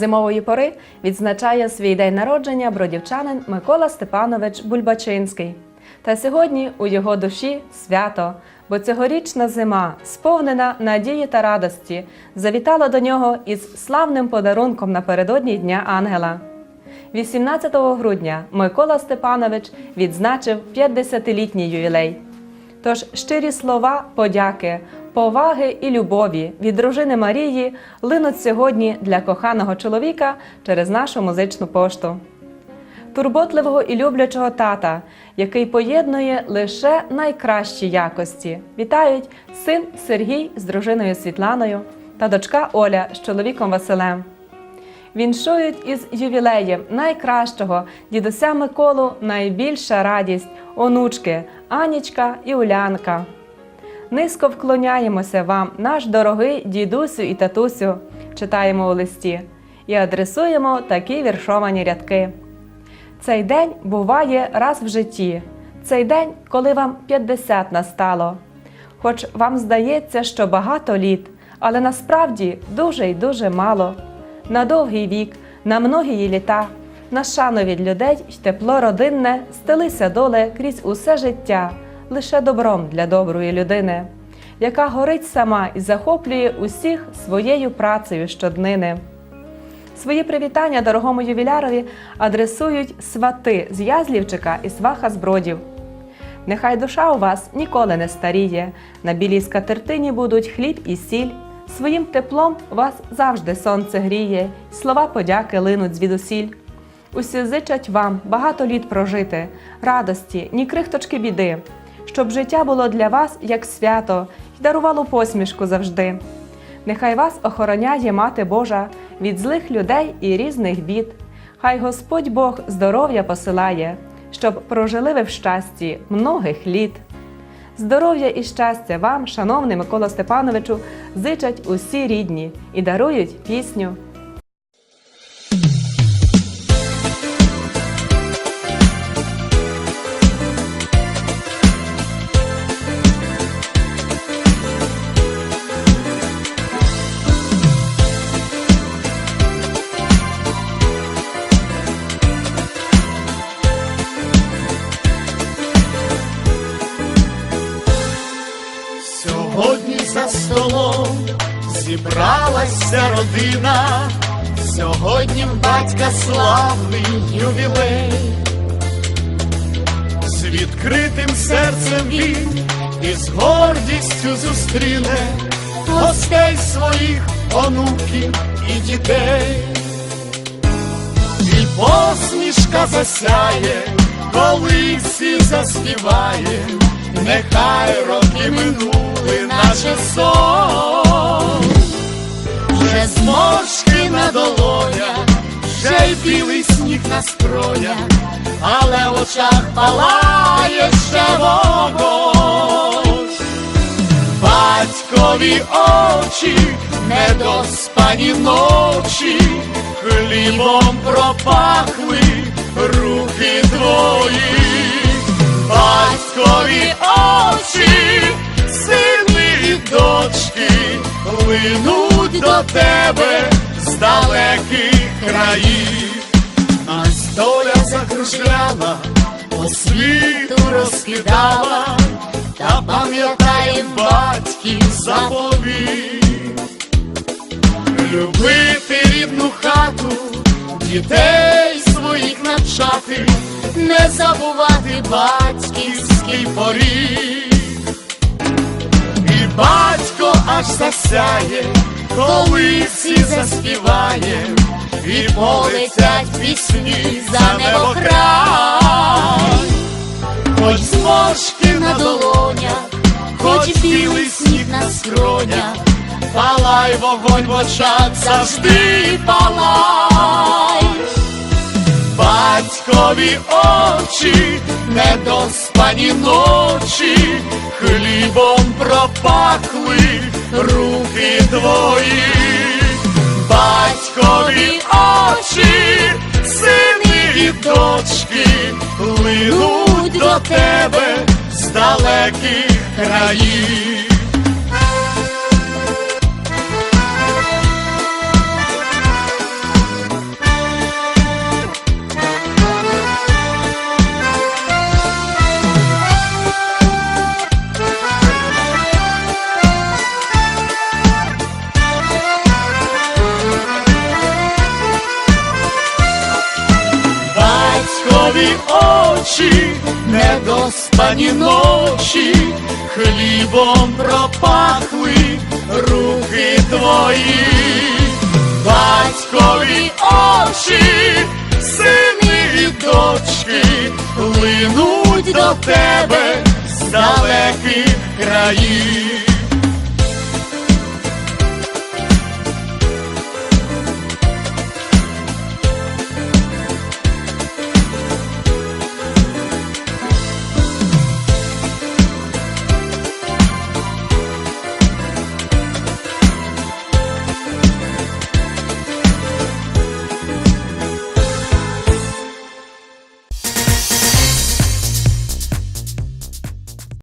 зимової пори відзначає свій день народження бродівчанин Микола Степанович Бульбачинський. Та сьогодні у його душі свято, бо цьогорічна зима, сповнена надії та радості, завітала до нього із славним подарунком напередодні Дня Ангела. 18 грудня Микола Степанович відзначив 50-літній ювілей. Тож щирі слова подяки, поваги і любові від дружини Марії линуть сьогодні для коханого чоловіка через нашу музичну пошту. Турботливого і люблячого тата, який поєднує лише найкращі якості. Вітають син Сергій з дружиною Світланою та дочка Оля з чоловіком Василем. Віншують із ювілеєм найкращого дідуся Миколу найбільша радість, онучки Анічка і Улянка. Низько вклоняємося вам, наш дорогий дідусю і татусю, читаємо у листі, і адресуємо такі віршовані рядки. Цей день буває раз в житті, цей день, коли вам 50 настало. Хоч вам здається, що багато літ, але насправді дуже й дуже мало. На довгий вік, на многії літа, на шану від людей й тепло родинне стелися доле крізь усе життя, лише добром для доброї людини, яка горить сама і захоплює усіх своєю працею щоднини. Свої привітання дорогому ювілярові адресують свати з Язлівчика і сваха з бродів. Нехай душа у вас ніколи не старіє, на білій скатертині будуть хліб і сіль. Своїм теплом вас завжди сонце гріє, слова подяки линуть звідусіль. Усі зичать вам багато літ прожити, радості, ні крихточки біди, щоб життя було для вас як свято й дарувало посмішку завжди. Нехай вас охороняє Мати Божа від злих людей і різних бід. Хай Господь Бог здоров'я посилає, щоб прожили ви в щасті многих літ. Здоров'я і щастя вам, шановний Микола Степановичу, зичать усі рідні і дарують пісню. Зібралася родина, сьогодні в батька славний ювілей, з відкритим серцем він і з гордістю зустріне гостей своїх онуків і дітей, і посмішка засяє, коли всі заспіває. Нехай роки минули, наче сон, скронях, але в очах палає ще вогонь. Батькові очі, недоспані ночі, хлібом пропахли руки твої батькові очі, сини і дочки, линуть до тебе з далеких країв. Доля закружляла, по світу розкидала, та пам'ятай батьків заповіт. Любити рідну хату, дітей своїх навчати, не забувати батьківський поріг. І батько аж засяє, коли всі заспіває, і полетять пісні за небокрай. Хоч зморшки на долонях, хоч білий сніг на скронях, палай вогонь в очах, завжди палай. Батькові очі, недоспані ночі, хлібом пропахли руки твої. Батькові очі, сини і дочки, линуть до тебе з далеких країв. Очі, недоспані ночі, хлібом пропахли руки твої, батькові очі, сини і дочки, линуть до тебе з далеких країв.